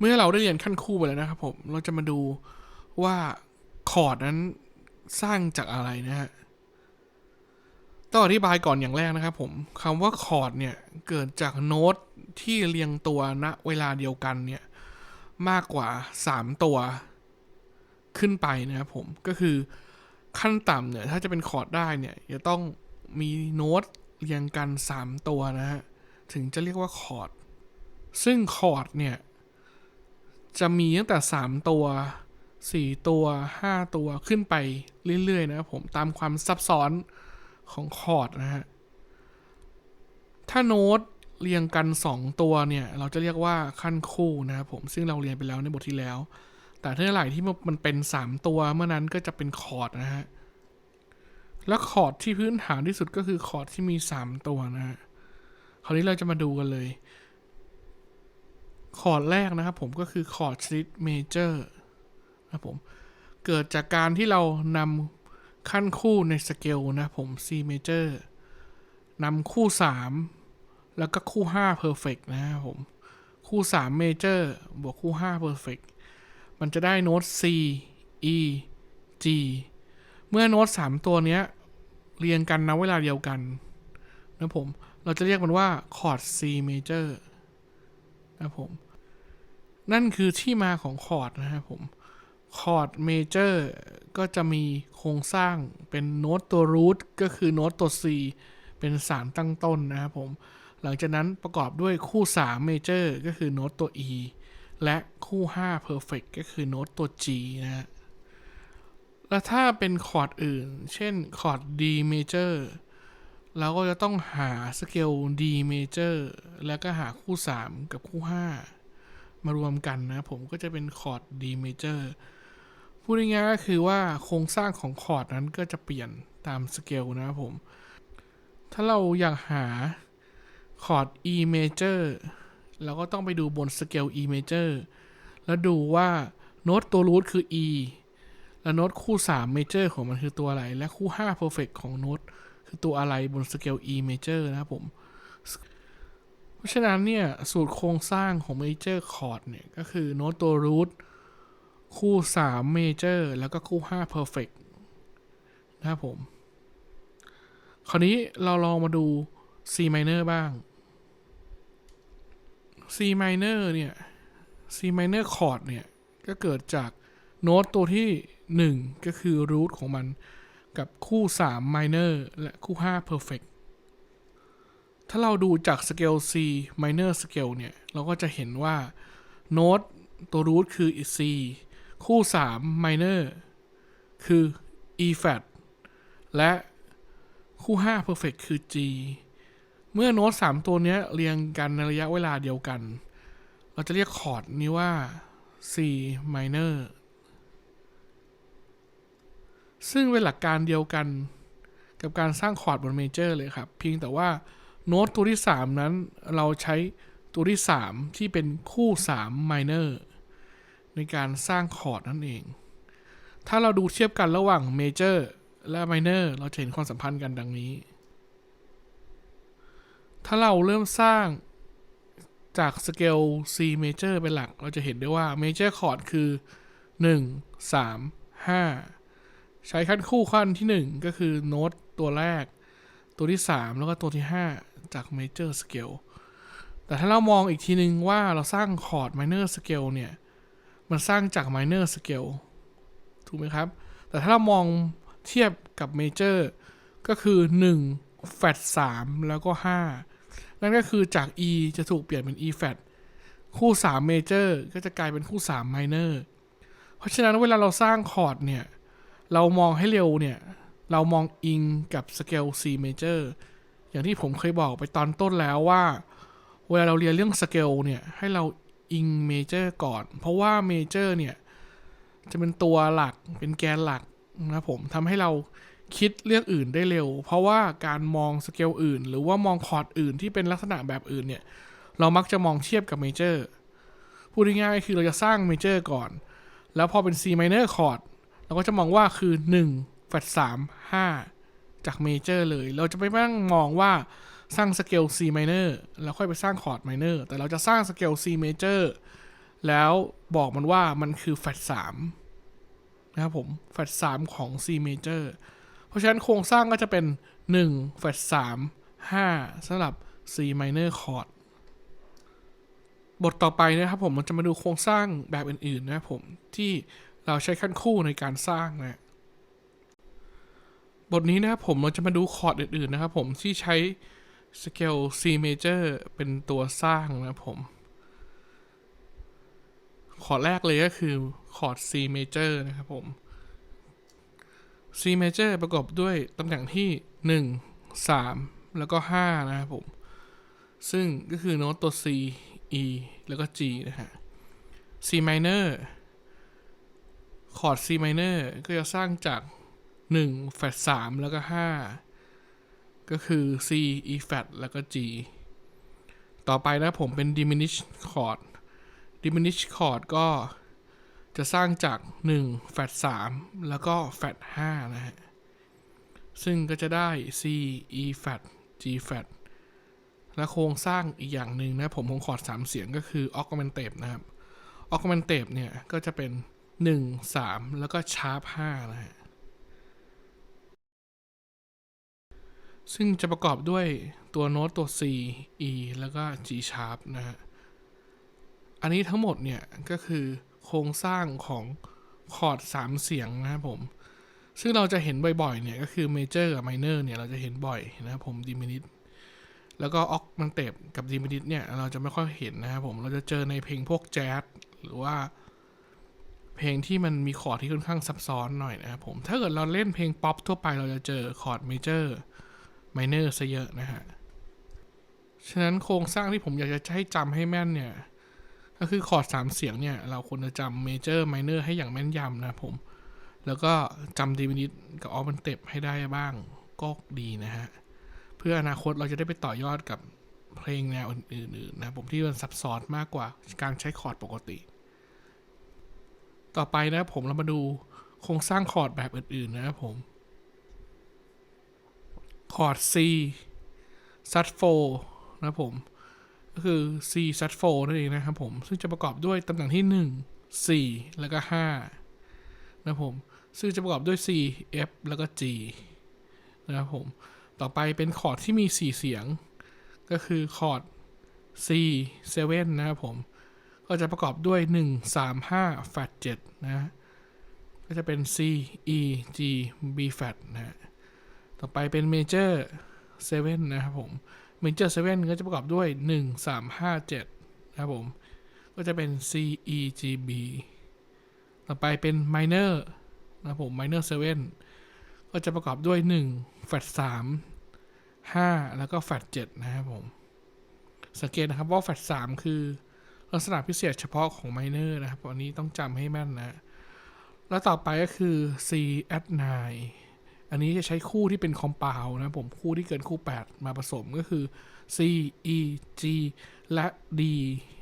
เมื่อเราได้เรียนขั้นคู่ไปแล้วนะครับผมเราจะมาดูว่าคอร์ดนั้นสร้างจากอะไรนะฮะต้องอธิบายก่อนอย่างแรกนะครับผมคำว่าคอร์ดเนี่ย เกิดจากโน้ตที่เรียงตัวณเวลาเดียวกันเนี่ย มากกว่า 3 ตัวขึ้นไปนะครับผมก็คือขั้นต่ำเนี่ย ถ้าจะเป็นคอร์ดได้เนี่ย จะต้องมีโน้ตเรียงกัน 3 ตัวนะฮะ ถึงจะเรียกว่าคอร์ดซึ่งคอร์ดเนี่ย จะมีตั้งแต่ 3 ตัว 4 ตัว 5 ตัวขึ้นไปเรื่อยๆ นะครับผมตามความซับซ้อนของคอร์ดนะฮะ ถ้าโน้ตเรียงกัน 2 ตัวเนี่ย เราจะเรียกว่าขั้นคู่นะครับผมซึ่งเราเรียนไปแล้วในบทที่แล้ว แต่ถ้าไหร่ที่มันเป็น 3 ตัวเมื่อนั้นก็จะเป็นคอร์ดนะฮะและคอร์ดที่พื้นฐานที่สุดก็คือคอร์ดที่มี 3 ตัวนะฮะคราวนี้เราจะมาดูกันเลย คอร์ดแรกนะครับผมก็คือคอร์ดชนิดเมเจอร์นะผมเกิดจากการที่เรานำขั้นคู่ในสเกลนะผม C major นำคู่ 3 แล้วก็คู่ 5 perfect นะครับผม คู่ 3 major บวกคู่ 5 perfect มันจะได้โน้ต C E G เมื่อโน้ต 3 ตัวเนี้ยเรียงกันนะเวลาเดียวกันนะผม เราจะเรียกมันว่าคอร์ด C major นะครับผม นั่นคือที่มาของคอร์ดนะครับผม คอร์ดเมเจอร์ก็จะมีโครงสร้างเป็นโน้ตตัวรูทก็คือโน้ตตัว C เป็นสารตั้งต้นนะครับผม หลังจากนั้นประกอบด้วยคู่3เมเจอร์ก็คือโน้ตตัว E และคู่5 perfect ก็คือโน้ตตัว G นะฮะ แล้วถ้าเป็นคอร์ดอื่น เช่นคอร์ด D major เราก็จะต้องหาสเกล D major แล้วก็หาคู่ 3 กับคู่ 5 มารวมกันนะผมก็จะเป็นคอร์ด D major พูดง่ายๆก็คือว่าโครงสร้างของคอร์ดนั้นก็จะเปลี่ยนตามสเกลนะครับผม ถ้าเราอยากหาคอร์ด E major เราก็ต้องไปดูบนสเกล E major แล้วดูว่าโน้ตตัวรูทคือ E และโน้ตคู่ 3 major ของมันคือตัวอะไร และคู่ 5 perfect ของโน้ต คือตัวอะไรบนสเกล E major นะครับผม เพราะฉะนั้นเนี่ย สูตรโครงสร้างของ major chord เนี่ย ก็คือโน้ตตัว root คู่ 3 major แล้วก็คู่ 5 perfect นะครับผม คราวนี้เราลองมาดู C minor บ้าง C minor เนี่ย C minor chord เนี่ย ก็เกิดจากโน้ตตัวที่ 1 ก็คือ root ของมัน กับคู่3 minor และคู่5 perfect ถ้าเราดูจากสเกล C minor scale เนี่ย เราก็จะเห็นว่า โน้ตตัว root คือ C คู่ 3 minor คือ E flat และคู่ 5 perfect คือ G เมื่อโน้ต 3 ตัวเนี้ยเรียงกันในระยะเวลาเดียวกัน เราจะเรียกคอร์ดนี้ว่า C minor ซึ่งเป็นหลักการเดียวกันกับการสร้างคอร์ดบนเมเจอร์เลยครับ เพียงแต่ว่าโน้ตตัวที่ 3 นั้นเราใช้ตัวที่ 3 ที่เป็นคู่3 minor ในการสร้างคอร์ดนั่นเอง ถ้าเราดูเทียบกันระหว่างเมเจอร์และ minor เราจะเห็นความสัมพันธ์กันดังนี้ ถ้าเราเริ่มสร้างจากสเกล C major เป็นหลัก เราจะเห็นได้ว่า major chord คือ 1 3 5 ใช้ขั้นคู่ขั้นที่ 1 ก็คือโน้ตตัวแรก ตัวที่ 3 แล้วก็ตัวที่ 5 จาก major scale แต่ถ้าเรามองอีกทีนึงว่าเราสร้างคอร์ด minor scale เนี่ย มันสร้างจาก minor scale ถูกไหมครับ แต่ถ้าเรามองเทียบกับ major ก็คือ 1 flat 3แล้วก็ 5 นั่นก็คือจาก E จะถูกเปลี่ยนเป็น E flat คู่ 3 major ก็จะกลายเป็นคู่ 3 minor เพราะฉะนั้นเวลาเราสร้างคอร์ดเนี่ย เรามองให้เร็วเนี่ย เรามองอิงกับสเกล C major อย่างที่ผมเคยบอกไปตอนต้นแล้วว่า เวลาเราเรียนเรื่องสเกลเนี่ย ให้เราอิงเมเจอร์ก่อน เพราะว่าเมเจอร์เนี่ย จะเป็นตัวหลักเป็นแกนหลักนะผมทำให้เราคิดเรื่องอื่นได้เร็ว เพราะว่าการมองสเกลอื่น หรือว่ามองคอร์ดอื่นที่เป็นลักษณะแบบอื่นเนี่ย เรามักจะมองเทียบกับเมเจอร์พูดง่ายๆคือเราจะสร้างเมเจอร์ก่อน แล้วพอเป็น C minor chord เราก็จะมองว่าคือ1แฟลต3 5จากเมเจอร์เลย เราจะไม่นั่งมองว่าสร้างสเกล C minor แล้วค่อยไปสร้างคอร์ด minor แต่เราจะสร้างสเกล C major แล้วบอกมันว่ามันคือแฟดสามนะครับผมแฟดสามของ C major เพราะฉะนั้นโครงสร้างก็จะเป็น1แฟดสามห้าสำหรับ C minor chord บทต่อไปนะครับผมมันจะมาดูโครงสร้างแบบอื่นๆนะครับผมที่ เราใช้ขั้นคู่ในการสร้างนะบทนี้นะครับผมเราจะมาดูคอร์ดอื่นๆนะครับผมที่ใช้สเกล C major เป็นตัวสร้างนะครับผม คอร์ดแรกเลยก็คือคอร์ด C major นะครับผม C major ประกอบด้วยตำแหน่งที่ 1 3 แล้วก็ 5 นะครับผม ซึ่งก็คือโน้ตตัว C E แล้วก็ G นะฮะ C minor คอร์ด C minor ก็จะสร้างจาก1แฟด3แล้วก็ 5 ก็คือ C E flat แล้วก็ G ต่อไปนะผมเป็น diminish chord diminish chord ก็จะสร้างจาก1แฟด3แล้วก็แฟด5นะฮะ ซึ่งก็จะได้ C E flat G flat และโครงสร้างอีกอย่างหนึ่งนะผมของคอร์ด3เสียงก็คือ augmented นะครับ augmented เนี่ย ก็จะเป็น 1 3แล้วก็ sharp 5นะฮะ ซึ่งจะประกอบด้วยตัวโน้ตตัว C E แล้วก็ G sharp นะฮะ อันนี้ทั้งหมดเนี่ย ก็คือโครงสร้างของคอร์ด3เสียงนะครับผม ซึ่งเราจะเห็นบ่อยๆ เนี่ย ก็คือ major กับ minor เนี่ย เราจะเห็นบ่อยนะครับผม diminished แล้วก็ออกมันเตบกับดีมิดิสเนี่ย เราจะไม่ค่อยเห็นนะครับผม เราจะเจอในเพลงพวกแจ๊สหรือว่า เพลงที่มันมีคอร์ดที่ค่อนข้างซับซ้อนหน่อยนะครับผม ถ้าเกิดเราเล่นเพลงป๊อปทั่วไปเราจะเจอคอร์ดเมเจอร์ไมเนอร์ซะเยอะนะฮะ ฉะนั้นโครงสร้างที่ผมอยากจะให้จำให้แม่นเนี่ย ก็คือคอร์ดสามเสียงเนี่ย เราควรจะจำเมเจอร์ไมเนอร์ให้อย่างแม่นยำนะผม แล้วก็จำดีมิดิสกับออกมันเต็บให้ได้บ้างก็ดีนะฮะ เพื่ออนาคตเราจะได้ไปต่อยอดกับเพลงแนวอื่นๆนะผมที่มันซับซ้อนมากกว่าการใช้คอร์ดปกติ ต่อไปนะผมเรามาดูโครงสร้างคอร์ดแบบอื่นๆนะครับผม คอร์ด C ซัดโฟนะครับผม ก็คือ C ซัดโฟนั่นเองนะครับผม ซึ่งจะประกอบด้วยตำแหน่งที่ 1 4 แล้วก็ 5 นะครับผม ซึ่งจะประกอบด้วย C F แล้วก็ G นะครับผม ต่อไปเป็นคอร์ดที่มี 4 เสียง ก็คือคอร์ด C 7 นะครับผม ก็จะประกอบด้วย 1 3 5แฟด7นะก็จะเป็น C E G B f a t นะฮะต่อไปเป็น Major 7นะครับผม Major 7ก็จะประกอบด้วย 1 3 5 7นะครับผม ก็จะเป็น C E G B ต่อไปเป็น Minor นะผม Minor 7ก็จะประกอบด้วย1แฟด3 5 แล้วก็แฟด7นะครับผม สังเกตนะครับว่าแฟด3คือ ลักษณะพิเศษเฉพาะของ Minor นะครับอันนี้ต้องจำให้แม่นนะ แล้วต่อไปก็คือ C at 9อันนี้จะใช้คู่ที่เป็นคอม p าวนะผมคู่ที่เกินคู่ 8 มาผสมก็คือ C E G และ D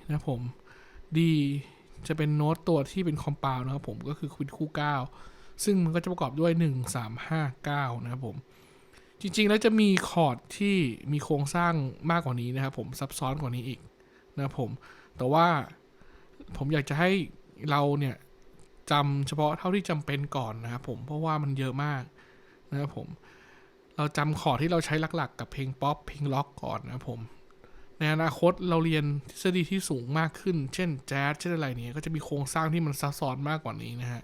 นะผม D จะเป็นโน้ตตัวที่เป็นคอม p าวนะครับผมก็คือเป็นคู่ 9 ซึ่งมันก็จะประกอบด้วย 1 3 5 9 นะครับผมจริงๆ แล้วจะมีคอร์ดที่มีโครงสร้างมากกว่านี้นะครับผมซับซ้อนกว่านี้อีกนะครับผม แต่ว่าผมอยากจะให้เราเนี่ยจำเฉพาะเท่าที่จำเป็นก่อนนะครับผมเพราะว่ามันเยอะมากนะครับผม เราจำคอร์ดที่เราใช้หลักๆ กับเพลงป๊อปเพลงล็อกก่อนนะครับผม ในอนาคตเราเรียนทฤษฎีที่สูงมากขึ้น เช่นแจ๊สเช่นอะไรเนี่ยก็จะมีโครงสร้างที่มันซับซ้อนมากกว่านี้นะฮะ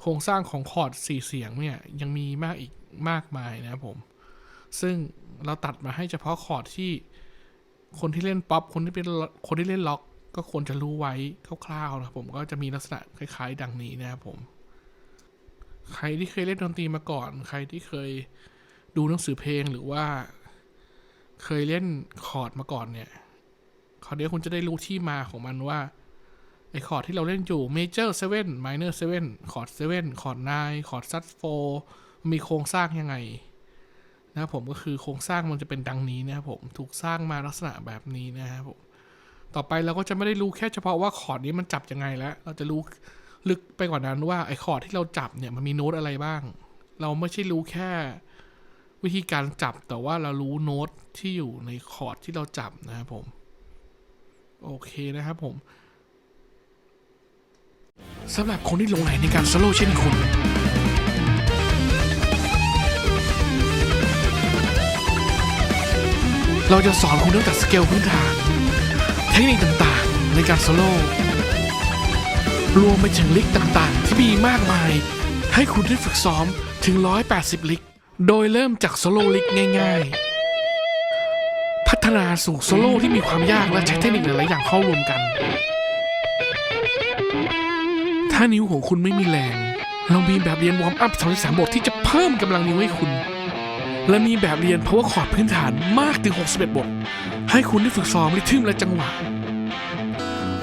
โครงสร้างของคอร์ดสี่เสียงเนี่ยยังมีมากอีกมากมายนะครับผม ซึ่งเราตัดมาให้เฉพาะคอร์ดที่ คนที่เล่นป๊อปคนที่เป็นคนที่เล่นล็อก ก็ควรจะรู้ไว้คร่าวๆนะครับผมก็จะมีลักษณะคล้าย ๆ ดังนี้นะครับผม ใครที่เคยเล่นดนตรีมาก่อน ใครที่เคยดูหนังสือเพลงหรือว่า เคยเล่นคอร์ดมาก่อนเนี่ยคราวนี้คุณจะได้รู้ที่มาของมันว่าไอคอร์ดที่เราเล่นอยู่ Major 7 Minor 7คอร์ด7คอร์ด9คอร์ดซัด4มีโครงสร้างยังไง นะครับผมก็คือโครงสร้างมันจะเป็นดังนี้นะครับผมถูกสร้างมาลักษณะแบบนี้นะครับผมต่อไปเราก็จะไม่ได้รู้แค่เฉพาะว่าคอร์ดนี้มันจับยังไงแล้ว เราจะรู้ลึกไปกว่านั้นว่าไอ้คอร์ดที่เราจับเนี่ยมันมีโน้ตอะไรบ้าง เราไม่ใช่รู้แค่วิธีการจับแต่ว่าเรารู้โน้ตที่อยู่ในคอร์ดที่เราจับนะครับผม โอเคนะครับผมสำหรับคนที่หลงไหลในการโซโลเช่นคุณ เราจะสอนคุณตั้งแต่สเกลพื้นฐาน เทคนิคต่างๆ ในการโซโล่รวมไปถึงลิกต่างๆ ที่มีมากมาย ให้คุณได้ฝึกซ้อมถึง 180 ลิก โดยเริ่มจากโซโล่ลิกง่าย ๆ พัฒนาสู่โซโล่ที่มีความยากและใช้เทคนิคหลายๆอย่างเข้ารวมกัน ถ้านิ้วของคุณไม่มีแรง เรามีแบบเรียนวอร์มอัพ 33 บทที่จะเพิ่มกำลังนิ้วให้คุณ และมีแบบเรียน power chord พื้นฐานมากถึง 61 บท ให้คุณได้ฝึกซ้อมริทึมและจังหวะ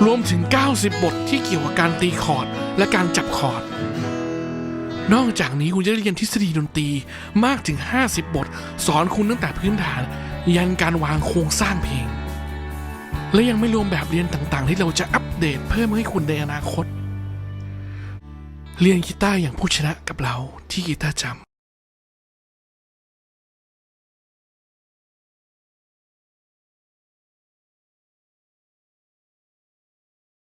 รวมถึง 90 บทที่เกี่ยวกับการตีคอร์ดและการจับคอร์ด นอกจากนี้คุณจะได้เรียนทฤษฎีดนตรีมากถึง 50 บท สอนคุณตั้งแต่พื้นฐาน ยันการวางโครงสร้างเพลง และยังไม่รวมแบบเรียนต่างๆ ที่เราจะอัปเดตเพิ่มให้คุณในอนาคต เรียนกีตาร์อย่างผู้ชนะกับเราที่กีตาร์จำ